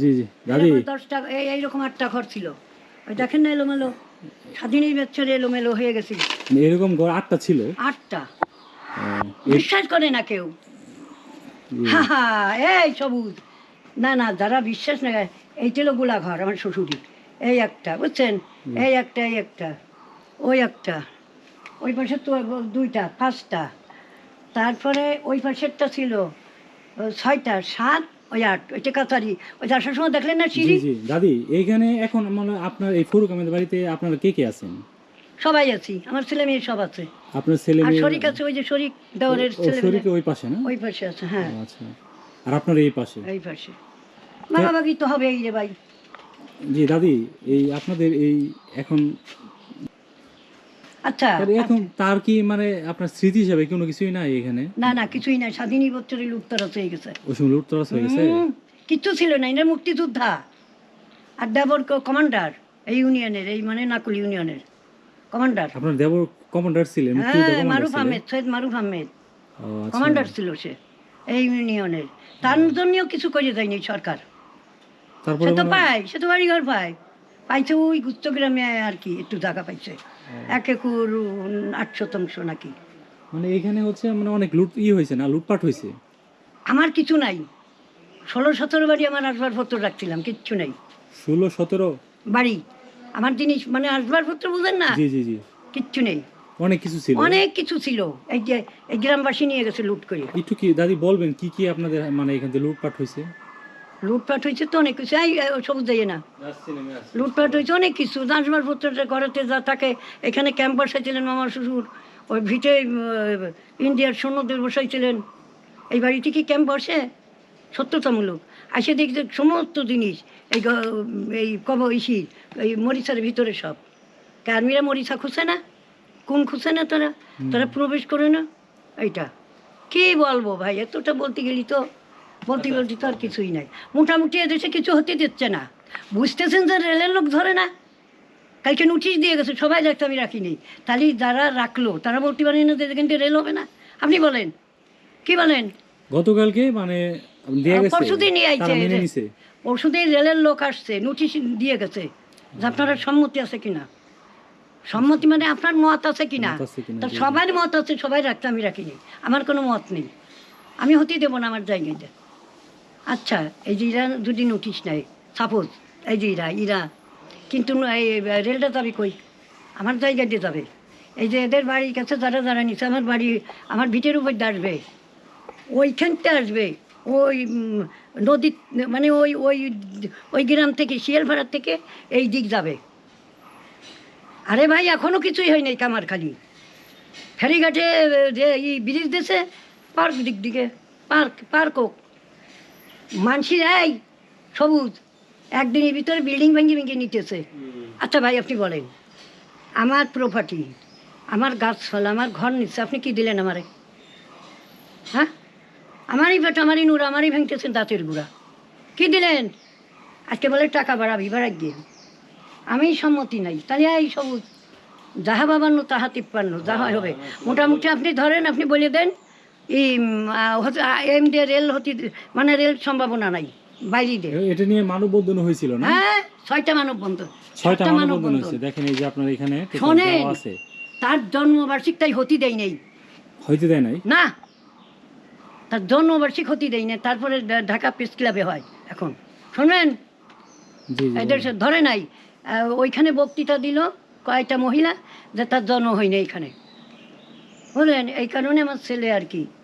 জি জি। দাদি। দশটা এই এইরকম আটটা ঘর ছিল। ওই দেখেন না এলোমেলো? স্বাধীনই বেচ্ছরে এলোমেলো হয়ে গেছে। এরকম ঘর আটটা ছিল? আটটা। বিশ্বাস করে না কেউ। হা হা এই সবুজ। না না যারা বিশ্বাস না এই ছিল গোলা ঘর আমার শ্বশুরি এই একটা বুঝছেন? এই একটা এই একটা ওই একটা। ওই পাশে তো দুইটা পাঁচটা। তারপরে ওই পাশেরটা ছিল ছয়টা সাত ওই আট ওইটা কাতারি ওই আসার সময় দেখলেন না সিঁড়ি? জি দাদি এইখানে এখন মানে আপনার এই ফুরুক আমাদের বাড়িতে আপনারা কে কে আছেন? সবাই আছি আমার ছেলে মেয়ে সব আছে। আপনার ছেলে মেয়ে শরিক আছে ওই যে শরিক দেওয়ারের ছেলে শরীরে ওই পাশে না? ওই পাশে আছে হ্যাঁ। আচ্ছা। আর আপনার এই পাশে? এই পাশে। ভাগাভাগি তো হবে এই রে ভাই। জি দাদি এই আপনাদের এই এখন আচ্ছা তার এখন তার কি মানে আপনার স্মৃতি হিসাবে কোনো কিছুই নাই এখানে? না না কিছুই না স্বাধীনই বছরে লুপ্তরাজ হয়ে গেছে। ওই সময় লুটতরাজ হয়ে গেছে? কিচ্ছু ছিল না। মুক্তিযোদ্ধা আর দেবর কমান্ডার এই ইউনিয়নের এই মানে নাকুল ইউনিয়নের কমান্ডার। আপনার দেবর কমান্ডার ছিলেন হ্যাঁ মারুফ আহমেদ সৈয়দ মারুফ আহমেদ। আচ্ছা। কমান্ডার ছিল সে এই ইউনিয়নের। তার জন্যও কিছু করে যায়নি সরকার। সে তো পায় সে তো বাড়িঘর পায়। পাইছে ওই গুপ্তগ্রামে আর কি একটু জায়গা পাইছে। এক একর আট শতাংশ নাকি? মানে এখানে হচ্ছে মানে অনেক লুট ই হয়েছে না লুটপাট হয়েছে? আমার কিছু নাই। ষোলো সতেরো বাড়ি আমার আসবাবপত্র রাখছিলাম কিচ্ছু নাই। ষোলো সতেরো? বাড়ি। আমার জিনিস মানে আসবাবপত্র বুঝেন না? জি জি জি। কিচ্ছু নেই। অনেক কিছু ছিল? অনেক কিছু ছিল। এই যে এই গ্রামবাসী নিয়ে গেছে লুট করে। একটু কি দাদি বলবেন কি কি আপনাদের মানে এখান থেকে লুটপাট হয়েছে? লুটপাট হয়েছে তো অনেক কিছু। এই সবুজ যাইয়ে না। লুটপাট হয়েছে অনেক কিছু। আসবাবপত্র ঘরেতে যা থাকে এখানে ক্যাম্প বসাইছিলেন মামার শ্বশুর। ওই ভিটে ইন্ডিয়ার সৈন্যদের বসাইছিলেন। এই বাড়িতে কি ক্যাম্প বসে সত্যতামূলক। আসে দেখতে সমস্ত জিনিস এই এই কব ইসি এই মরিচার ভিতরে সব। আর্মিরা মরিচা খুঁজে না? কোন খুঁজে না তারা? তারা প্রবেশ করে না? এইটা। কি বলব ভাই এতটা বলতে গেলি তো। বলতে বলতে তো আর কিছুই নাই। মোটামুটি এদেশে কিছু হতে দিচ্ছে না। বুঝতেছেন যে রেলের লোক ধরে না? কালকে নোটিশ দিয়ে গেছে সবাই দেখতে আমি রাখিনি তাহলে যারা রাখল তারা বলতে পারেন না থেকে রেল হবে না? আপনি বলেন। কি বলেন? গতকালকে মানে পরশুদিন নিয়ে আইছে রেলের লোক আসছে নোটিশ দিয়ে গেছে যে আপনারা সম্মতি আছে কিনা? সম্মতি মানে আপনার মত আছে কিনা? তা। সবার মত আছে সবাই রাখতে আমি রাখিনি আমার কোনো মত নেই। আমি হতে দেবো না আমার জায়গায়। আচ্ছা এই যে ইরা যদি নোটিশ নেয় সাপোজ এই যে ইরা ইরা। কিন্তু এই রেলটা যাবে কই? আমার জায়গায় দিয়ে যাবে। এই যে এদের বাড়ির কাছে যারা যারা নিচ্ছে আমার বাড়ি, আমার ভিটের উপর আসবে। ওইখানতে আসবে। ওই নদী মানে ওই ওই ওই গ্রাম থেকে শিয়ালপাড়ার থেকে এই দিক যাবে। আরে ভাই, এখনও কিছুই হয় নাই কামারখালি। ফেরিঘাটে যে এই ব্রিজ দিছে, পার্ক দিক দিকে, পার্ক পার্ক হোক। মানসির এই সবুজ। একদিনের ভিতরে বিল্ডিং ভেঙে ভেঙে নিতেছে। আচ্ছা ভাই আপনি বলেন। আমার প্রপার্টি আমার গাছপালা আমার ঘর নিচ্ছে আপনি কি দিলেন আমারে? হ্যাঁ? আমারই পেট আমারই নূর আমারই ভেঙতেছেন দাঁতের গুঁড়া। কি দিলেন? আজকে বলে টাকা বাড়াবি বাড়াই গিয়ে। আমি সম্মতি নাই। তাহলে এই সবুজ যাহা বাবান্ন তাহা তিপ্পান্ন যাহা হবে। মোটামুটি আপনি ধরেন আপনি বলে দেন এই রেল হতে মানে রেল সম্ভাবনা নাই বাইরে এটা নিয়ে মানববন্ধন হয়েছিল না? হ্যাঁ ছয়টা মানব ছয়টা ছয়টা মানববন্ধন হয়েছে। দেখেন এই যে আপনার এখানে টোটাল শোনেন। দেওয়া আছে। তার জন্মবার্ষিক তাই হতে দেয় নেই। হইতে দেয় নাই? না তার জন্মবার্ষিক হতে দেয় না তারপরে ঢাকা প্রেস ক্লাবে হয় এখন। শোনেন এদের ধরে নাই। ওইখানে বক্তৃতা দিল কয়েকটা মহিলা যে তার জন্ম হয়নি এখানে। বুঝলেন এই কারণে আমার ছেলে আর কি